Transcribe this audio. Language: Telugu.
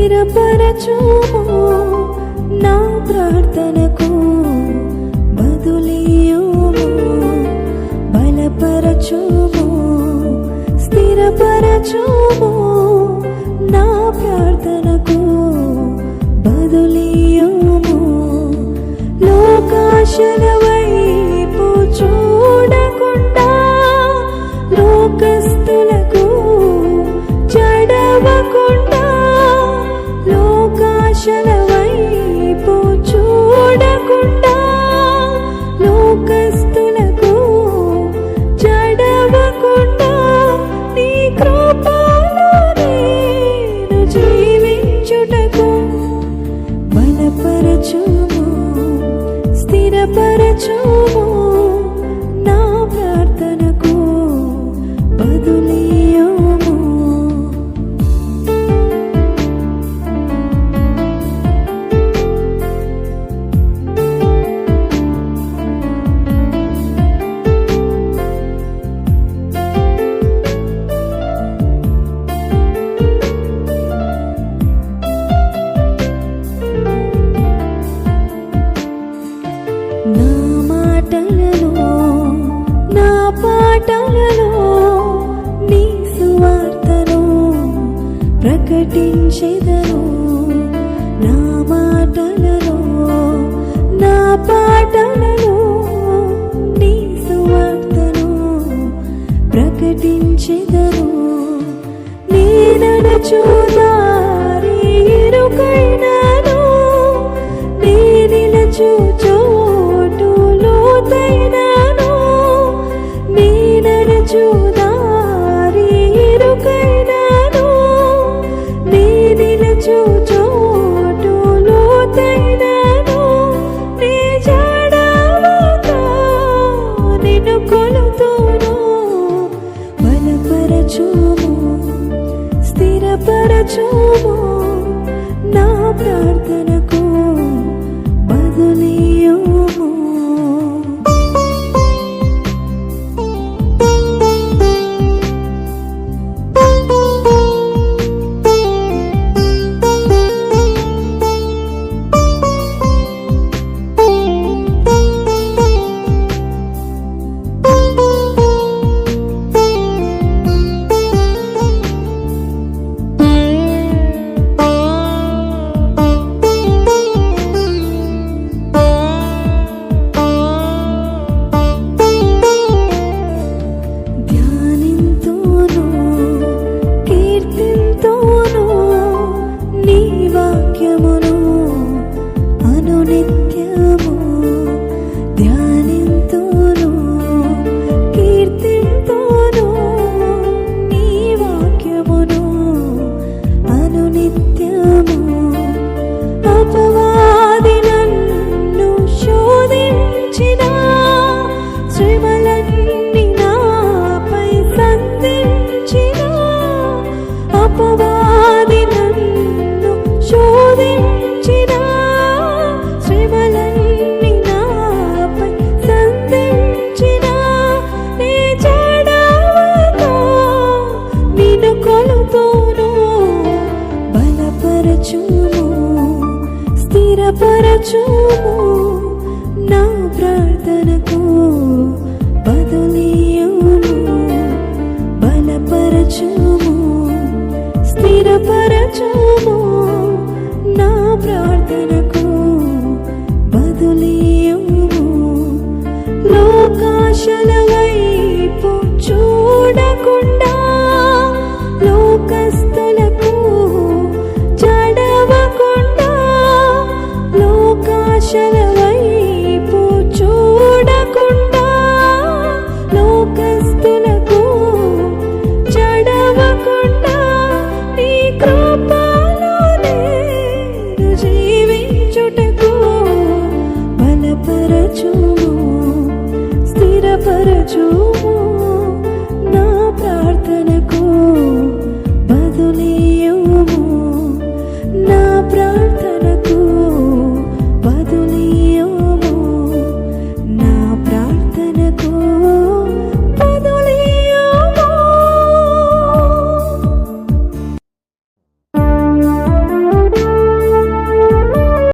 స్థిరపరచుము. నా ప్రార్థనకు దర్శన వైపు చూడకుండా లోకస్తులకు చడవకుండా నీ కృపలోనే జీవించుటకు బలపరచుము స్థిరపరచుము. పాటలలో నీ సువార్తను ప్రకటించెదను. నా మాటలలో నా పాటలలో నీ సువార్తను ప్రకటించెదను. నీ నడచూ যুব না প্রার্থনা 就不 జీవించుటకు బలపరచుము స్థిరపరచుము.